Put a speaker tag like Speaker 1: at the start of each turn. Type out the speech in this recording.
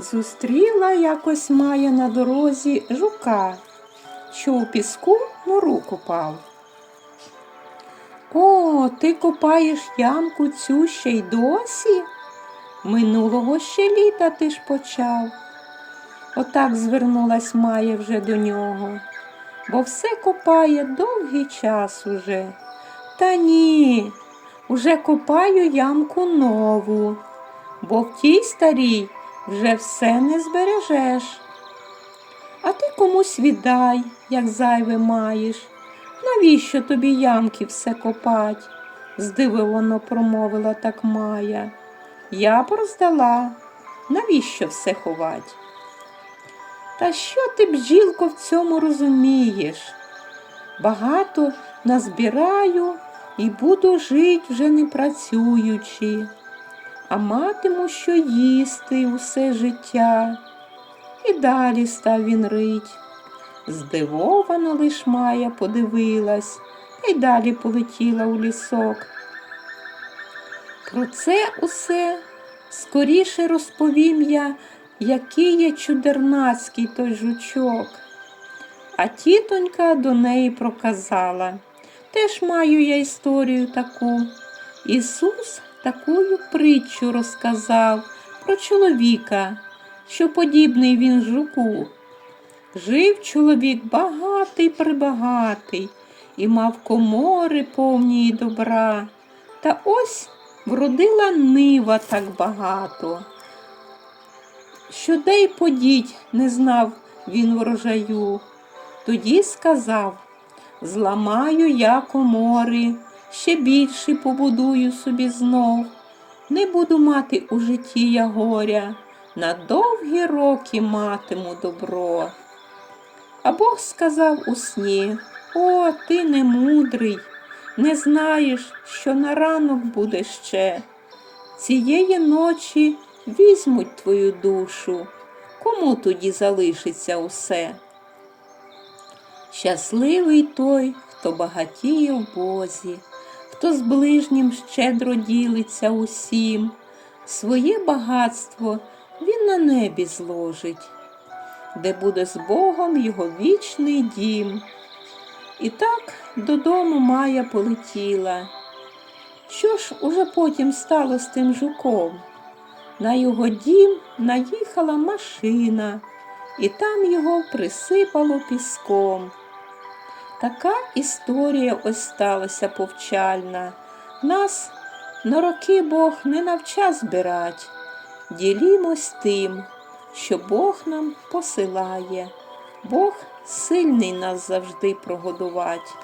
Speaker 1: Зустріла якось Майя на дорозі жука, що у піску нору копав. О, ти копаєш ямку цю ще й досі? Минулого ще літа ти ж почав. Отак звернулась Майя вже до нього, бо все копає довгий час уже. Та ні, уже копаю ямку нову, бо в тій старій вже все не збережеш. А ти комусь віддай, як зайве маєш. Навіщо тобі ямки все копать? здивовано промовила так Майя. Я б роздала. Навіщо все ховать? Та що ти, бджілко, в цьому розумієш? Багато назбираю і буду жить вже не працюючи, а матиму що їсти усе життя. І далі став він рить. Здивовано лиш Майя подивилась й далі полетіла у лісок. Про це усе скоріше розповім я, який є чудернацький той жучок. А тітонька до неї проказала. Теж маю я історію таку. Ісус такую притчу розказав про чоловіка, що подібний він жуку. Жив чоловік багатий прибагатий і мав комори повні й добра. Та ось вродила нива так багато. Що де й подіть не знав він врожаю. Тоді сказав Зламаю я комори, ще більше побудую собі знов. Не буду мати у житті я горя, на довгі роки матиму добро. А Бог сказав у сні О, ти не мудрий, не знаєш, що на ранок буде ще. Цієї ночі візьмуть твою душу, кому тоді залишиться усе? Щасливий той, хто багатіє в Бозі, хто з ближнім щедро ділиться усім, своє багатство він на небі зложить, де буде з Богом його вічний дім. І так додому Майя полетіла. Що ж уже потім стало з тим жуком? На його дім наїхала машина, і там його присипало піском. Така історія ось сталася повчальна. Нас на роки Бог не навча збирать. Ділімось тим, що Бог нам посилає. Бог сильний нас завжди прогодувать.